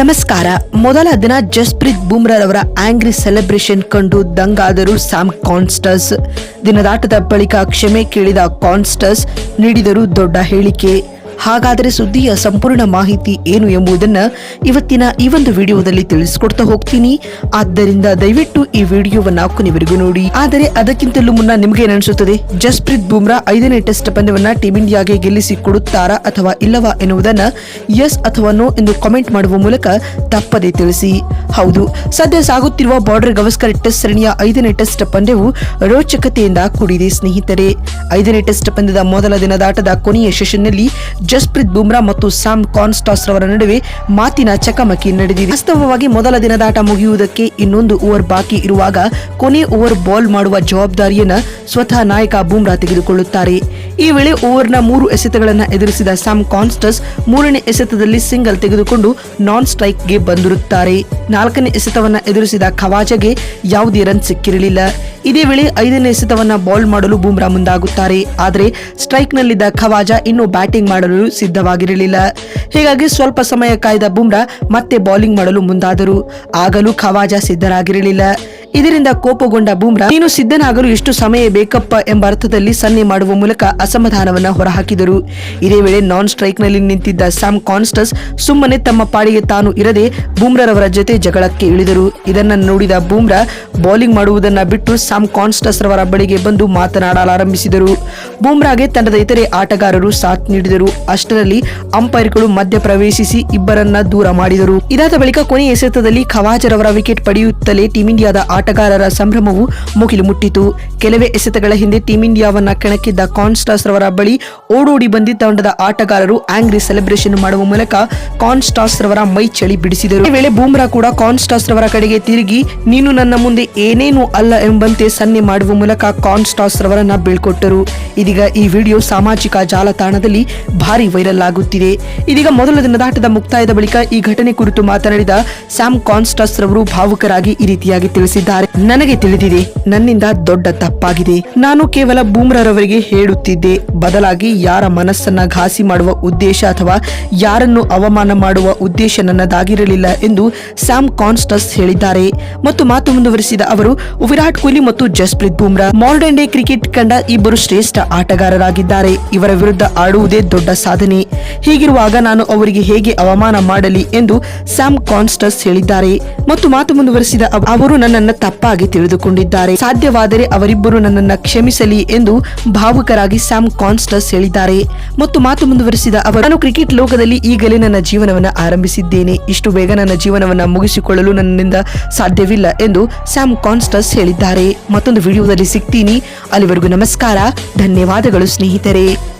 ನಮಸ್ಕಾರ. ಮೊದಲ ದಿನ ಜಸ್ಪ್ರೀತ್ ಬುಮ್ರಾರವರ ಆಂಗ್ರಿ ಸೆಲೆಬ್ರೇಷನ್ ಕಂಡು ದಂಗಾದರು ಸ್ಯಾಮ್ ಕಾನ್ಸ್ಟರ್ಸ್. ದಿನದಾಟದ ಬಳಿಕ ಕ್ಷಮೆ ಕೇಳಿದ ಕಾನ್ಸ್ಟಸ್ ನೀಡಿದರು ದೊಡ್ಡ ಹೇಳಿಕೆ. ಹಾಗಾದರೆ ಸುದ್ದಿಯ ಸಂಪೂರ್ಣ ಮಾಹಿತಿ ಏನು ಎಂಬುದನ್ನ ಇವತ್ತಿನ ಈ ಒಂದು ವಿಡಿಯೋದಲ್ಲಿ ತಿಳಿಸಿಕೊಡ್ತಾ ಹೋಗ್ತೀನಿ. ಆದ್ದರಿಂದ ದಯವಿಟ್ಟು ಈ ವಿಡಿಯೋವನ್ನು ಕೊನೆವರೆಗೂ ನೋಡಿ. ಆದರೆ ಅದಕ್ಕಿಂತಲೂ ಮುನ್ನ ನಿಮಗೆ ಏನಿಸುತ್ತದೆ ಜಸ್ಪ್ರೀತ್ ಬುಮ್ರಾ ಐದನೇ ಟೆಸ್ಟ್ ಪಂದ್ಯವನ್ನ ಟೀಮ್ ಇಂಡಿಯಾಗೆ ಗೆಲ್ಲಿಸಿ ಕೊಡುತ್ತಾರಾ ಅಥವಾ ಇಲ್ಲವಾ ಎನ್ನುವುದನ್ನು ಎಸ್ ಅಥವಾ ನೋ ಎಂದು ಕಾಮೆಂಟ್ ಮಾಡುವ ಮೂಲಕ ತಪ್ಪದೆ ತಿಳಿಸಿ. ಹೌದು, ಸದ್ಯ ಸಾಗುತ್ತಿರುವ ಬಾರ್ಡರ್ ಗವಸ್ಕರ್ ಟೆಸ್ಟ್ ಸರಣಿಯ ಐದನೇ ಟೆಸ್ಟ್ ಪಂದ್ಯವು ರೋಚಕತೆಯಿಂದ ಕೂಡಿದೆ ಸ್ನೇಹಿತರೆ. ಐದನೇ ಟೆಸ್ಟ್ ಪಂದ್ಯದ ಮೊದಲ ದಿನದಾಟದ ಕೊನೆಯ ಸೆಷನ್ನಲ್ಲಿ ಜಸ್ಪ್ರೀತ್ ಬುಮ್ರಾ ಮತ್ತು ಸಾಮ್ ಕಾನ್ಸ್ಟಾಸ್ ರವರ ನಡುವೆ ಮಾತಿನ ಚಕಮಕಿ ನಡೆದಿದೆ. ವಾಸ್ತವವಾಗಿ ಮೊದಲ ದಿನದಾಟ ಮುಗಿಯುವುದಕ್ಕೆ ಇನ್ನೊಂದು ಓವರ್ ಬಾಕಿ ಇರುವಾಗ ಕೊನೆ ಓವರ್ ಬಾಲ್ ಮಾಡುವ ಜವಾಬ್ದಾರಿಯನ್ನು ಸ್ವತಃ ನಾಯಕ ಬುಮ್ರಾ ತೆಗೆದುಕೊಳ್ಳುತ್ತಾರೆ. ಈ ವೇಳೆ ಓವರ್ನ ಮೂರು ಎಸೆತಗಳನ್ನು ಎದುರಿಸಿದ ಸ್ಯಾಮ್ ಕಾನ್ಸ್ಟಸ್ ಮೂರನೇ ಎಸೆತದಲ್ಲಿ ಸಿಂಗಲ್ ತೆಗೆದುಕೊಂಡು ನಾನ್ ಸ್ಟ್ರೈಕ್ಗೆ ಬಂದಿರುತ್ತಾರೆ. ನಾಲ್ಕನೇ ಎಸೆತವನ್ನ ಎದುರಿಸಿದ ಖವಾಜಗೆ ಯಾವುದೇ ರನ್ ಸಿಕ್ಕಿರಲಿಲ್ಲ. ಇದೇ ವೇಳೆ ಐದನೇ ಎಸೆತವನ್ನ ಬಾಲ್ ಮಾಡಲು ಬುಮ್ರಾ ಮುಂದಾಗುತ್ತಾರೆ. ಆದರೆ ಸ್ಟ್ರೈಕ್ನಲ್ಲಿದ್ದ ಖವಾಜ ಇನ್ನೂ ಬ್ಯಾಟಿಂಗ್ ಮಾಡಲು ಸಿದ್ಧವಾಗಿರಲಿಲ್ಲ. ಹೀಗಾಗಿ ಸ್ವಲ್ಪ ಸಮಯ ಕಾಯ್ದ ಬುಮ್ರಾ ಮತ್ತೆ ಬೌಲಿಂಗ್ ಮಾಡಲು ಮುಂದಾದರು. ಆಗಲೂ ಖವಾಜ ಸಿದ್ಧರಾಗಿರಲಿಲ್ಲ. ಇದರಿಂದ ಕೋಪಗೊಂಡ ಬೂಮ್ರಾ, ನೀನು ಸಿದ್ಧನಾಗಲು ಎಷ್ಟು ಸಮಯ ಬೇಕಪ್ಪ ಎಂಬ ಅರ್ಥದಲ್ಲಿ ಸನ್ನೆ ಮಾಡುವ ಮೂಲಕ ಅಸಮಾಧಾನವನ್ನ ಹೊರಹಾಕಿದರು. ಇದೇ ವೇಳೆ ನಾನ್ ಸ್ಟ್ರೈಕ್ನಲ್ಲಿ ನಿಂತಿದ್ದ ಸ್ಯಾಮ್ ಕಾನ್ಸ್ಟಸ್ ಸುಮ್ಮನೆ ತಮ್ಮ ಪಾಡಿಗೆ ತಾನು ಇರದೆ ಬುಮ್ರಾರವರ ಜೊತೆ ಜಗಳಕ್ಕೆ ಇಳಿದರು. ಇದನ್ನ ನೋಡಿದ ಬೂಮ್ರಾ, ಬೌಲಿಂಗ್ ಮಾಡುವುದನ್ನ ಬಿಟ್ಟು ಸ್ಯಾಮ್ ಕಾನ್ಸ್ಟಸ್ ರವರ ಬಳಿಗೆ ಬಂದು ಮಾತನಾಡಲಾರಂಭಿಸಿದರು. ಬೂಮ್ರಾಗೆ ತಂಡದ ಇತರೆ ಆಟಗಾರರು ಸಾಥ್ ನೀಡಿದರು. ಅಷ್ಟರಲ್ಲಿ ಅಂಪೈರ್ಗಳು ಮಧ್ಯ ಪ್ರವೇಶಿಸಿ ಇಬ್ಬರನ್ನ ದೂರ ಮಾಡಿದರು. ಇದಾದ ಬಳಿಕ ಕೊನೆಯ ಎಸೆತದಲ್ಲಿ ಖವಾಜರವರ ವಿಕೆಟ್ ಪಡೆಯುತ್ತಲೇ ಟೀಂ ಇಂಡಿಯಾದ ಆಟಗಾರರ ಸಂಭ್ರಮವು ಮುಗಿಲು ಮುಟ್ಟಿತು. ಕೆಲವೇ ಎಸೆತಗಳ ಹಿಂದೆ ಟೀಂ ಇಂಡಿಯಾವನ್ನ ಕೆಣಕಿದ್ದ ಕಾನ್ಸ್ಟಾಸ್ ರವರ ಬಳಿ ಓಡೋಡಿ ಬಂದಿ ತಂಡದ ಆಟಗಾರರು ಆಂಗ್ರಿ ಸೆಲೆಬ್ರೇಷನ್ ಮಾಡುವ ಮೂಲಕ ಕಾನ್ಸ್ಟಾಸ್ ರವರ ಮೈ ಚಳಿ ಬಿಡಿಸಿದರು. ಈ ವೇಳೆ ಬೂಮ್ರಾ ಕೂಡ ಕಾನ್ಸ್ಟಾಸ್ ರವರ ಕಡೆಗೆ ತಿರುಗಿ, ನೀನು ನನ್ನ ಮುಂದೆ ಏನೇನು ಅಲ್ಲ ಎಂಬಂತೆ ಸನ್ನೆ ಮಾಡುವ ಮೂಲಕ ಕಾನ್ಸ್ಟಾಸ್ ರವರನ್ನ ಬೀಳ್ಕೊಟ್ಟರು. ಇದೀಗ ಈ ವಿಡಿಯೋ ಸಾಮಾಜಿಕ ಜಾಲತಾಣದಲ್ಲಿ ಭಾರಿ ವೈರಲ್ ಆಗುತ್ತಿದೆ. ಇದೀಗ ಮೊದಲ ದಿನದಾಟದ ಮುಕ್ತಾಯದ ಬಳಿಕ ಈ ಘಟನೆ ಕುರಿತು ಮಾತನಾಡಿದ ಸ್ಯಾಮ್ ಕಾನ್ಸ್ಟಾಸ್ ರವರು ಭಾವುಕರಾಗಿ ಈ ರೀತಿಯಾಗಿ ತಿಳಿಸಿದ್ದಾರೆ. ನನಗೆ ತಿಳಿದಿದೆ, ನನ್ನಿಂದ ದೊಡ್ಡ ತಪ್ಪಾಗಿದೆ. ನಾನು ಕೇವಲ ಬೂಮ್ರವರಿಗೆ ಹೇಳುತ್ತಿದ್ದೆ. ಬದಲಾಗಿ ಯಾರ ಮನಸ್ಸನ್ನ ಘಾಸಿ ಮಾಡುವ ಉದ್ದೇಶ ಅಥವಾ ಯಾರನ್ನು ಅವಮಾನ ಮಾಡುವ ಉದ್ದೇಶ ನನ್ನದಾಗಿರಲಿಲ್ಲ ಎಂದು ಸ್ಯಾಮ್ ಕಾನ್ಸ್ಟಸ್ ಹೇಳಿದ್ದಾರೆ. ಮತ್ತು ಮಾತು ಮುಂದುವರಿಸಿದ ಅವರು, ವಿರಾಟ್ ಕೊಹ್ಲಿ ಮತ್ತು Jasprit Bumrah modern day cricket ಕಂಡ ಇಬ್ಬರು ಶ್ರೇಷ್ಠ ಆಟಗಾರರಾಗಿದ್ದಾರೆ. ಇವರ ವಿರುದ್ಧ ಆಡುವುದೇ ದೊಡ್ಡ ಸಾಧನೆ. ಹೀಗಿರುವಾಗ ನಾನು ಅವರಿಗೆ ಹೇಗೆ ಅವಮಾನ ಮಾಡಲಿ ಎಂದು ಸ್ಯಾಮ್ ಕಾನ್ಸ್ಟಸ್ ಹೇಳಿದ್ದಾರೆ. ಮತ್ತು ಮಾತು ಮುಂದುವರಿಸಿದ ಅವರು ನನ್ನನ್ನ ತಪ್ಪಾಗಿ ತಿಳಿದುಕೊಂಡಿದ್ದಾರೆ. ಸಾಧ್ಯವಾದರೆ ಅವರಿಬ್ಬರು ನನ್ನನ್ನ ಕ್ಷಮಿಸಲಿ ಎಂದು ಭಾವುಕರಾಗಿ ಸ್ಯಾಮ್ ಕಾನ್ಸ್ಟಸ್ ಹೇಳಿದ್ದಾರೆ. ಮತ್ತು ಮಾತು ಮುಂದುವರೆಸಿದ ಅವರು, ನಾನು ಕ್ರಿಕೆಟ್ ಲೋಕದಲ್ಲಿ ಈಗಲೇ ನನ್ನ ಜೀವನವನ್ನು ಆರಂಭಿಸಿದ್ದೇನೆ. ಇಷ್ಟು ಬೇಗ ನನ್ನ ಜೀವನವನ್ನು ಮುಗಿಸಿಕೊಳ್ಳಲು ನನ್ನಿಂದ ಸಾಧ್ಯವಿಲ್ಲ ಎಂದು ಸ್ಯಾಮ್ ಕಾನ್ಸ್ಟಸ್ ಹೇಳಿದ್ದಾರೆ. ಮತ್ತೊಂದು ವಿಡಿಯೋದಲ್ಲಿ ಸಿಗ್ತೀನಿ. ಅಲ್ಲಿವರೆಗೂ ನಮಸ್ಕಾರ. ಧನ್ಯವಾದಗಳು ಸ್ನೇಹಿತರೆ.